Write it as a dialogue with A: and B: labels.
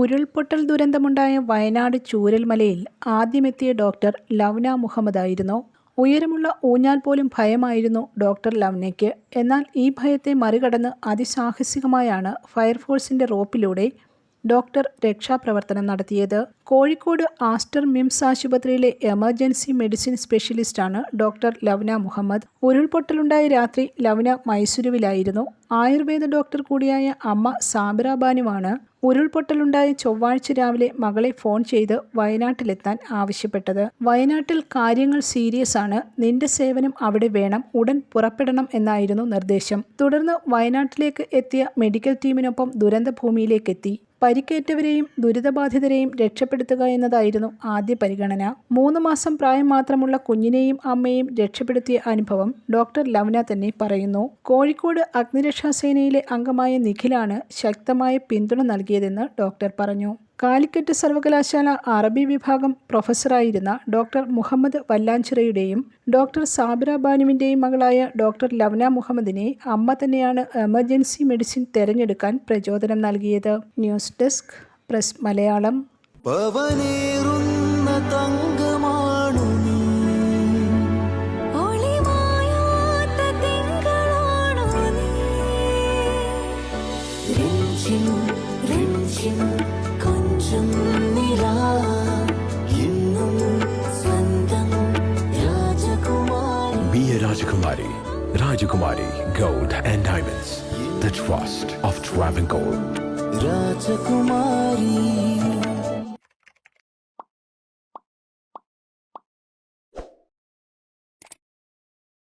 A: ഉരുൾപൊട്ടൽ ദുരന്തമുണ്ടായ വയനാട് ചൂരൽമലയിൽ ആദ്യമെത്തിയ ഡോക്ടർ ലവ്ന മുഹമ്മദായിരുന്നു. ഉയരമുള്ള ഊഞ്ഞാൽ പോലും ഭയമായിരുന്നു ഡോക്ടർ ലവ്നയ്ക്ക്. എന്നാൽ ഈ ഭയത്തെ മറികടന്ന് അതിസാഹസികമായാണ് ഫയർഫോഴ്സിന്റെ റോപ്പിലൂടെ ഡോക്ടർ രക്ഷാപ്രവർത്തനം നടത്തിയത്. കോഴിക്കോട് ആസ്റ്റർ മിംസ് ആശുപത്രിയിലെ എമർജൻസി മെഡിസിൻ സ്പെഷ്യലിസ്റ്റാണ് ഡോക്ടർ ലവ്ന മുഹമ്മദ്. ഉരുൾപൊട്ടലുണ്ടായ രാത്രി ലവ്ന മൈസൂരുവിലായിരുന്നു. ആയുർവേദ ഡോക്ടർ കൂടിയായ അമ്മ സാബിറ ബാനുവാണ് ഉരുൾപൊട്ടലുണ്ടായ ചൊവ്വാഴ്ച രാവിലെ മകളെ ഫോൺ ചെയ്ത് വയനാട്ടിലെത്താൻ ആവശ്യപ്പെട്ടത്. വയനാട്ടിൽ കാര്യങ്ങൾ സീരിയസ് ആണ്. നിന്റെ സേവനം അവിടെ വേണം. ഉടൻ പുറപ്പെടണം എന്നായിരുന്നു നിർദ്ദേശം. തുടർന്ന് വയനാട്ടിലേക്ക് എത്തിയ മെഡിക്കൽ ടീമിനൊപ്പം ദുരന്തഭൂമിയിലേക്കെത്തി. പരിക്കേറ്റവരെയും ദുരിതബാധിതരെയും രക്ഷപ്പെടുത്തുക എന്നതായിരുന്നു ആദ്യ പരിഗണന. മൂന്ന് മാസം പ്രായം മാത്രമുള്ള കുഞ്ഞിനെയും അമ്മയെയും രക്ഷപ്പെടുത്തിയ അനുഭവം ഡോക്ടർ ലവ്ന തന്നെ പറയുന്നു. കോഴിക്കോട് അഗ്നിരക്ഷാസേനയിലെ അംഗമായ നിഖിലാണ് ശക്തമായ പിന്തുണ നൽകിയതെന്ന് ഡോക്ടർ പറഞ്ഞു. കാലിക്കറ്റ് സർവകലാശാല അറബി വിഭാഗം പ്രൊഫസറായിരുന്ന ഡോക്ടർ മുഹമ്മദ് വല്ലാഞ്ചിറയുടെയും ഡോക്ടർ സാബിറ ബാനുവിന്റെയും മകളായ ഡോക്ടർ ലവ്ന മുഹമ്മദിനെ അമ്മ തന്നെയാണ് എമർജൻസി മെഡിസിൻ തെരഞ്ഞെടുക്കാൻ പ്രചോദനം നൽകിയത്. News desk press Malayalam.
B: Thank തങ്കമാണു
C: Be a Rajakumari, gold and diamonds, the trust of Travancore.
B: Rajakumari.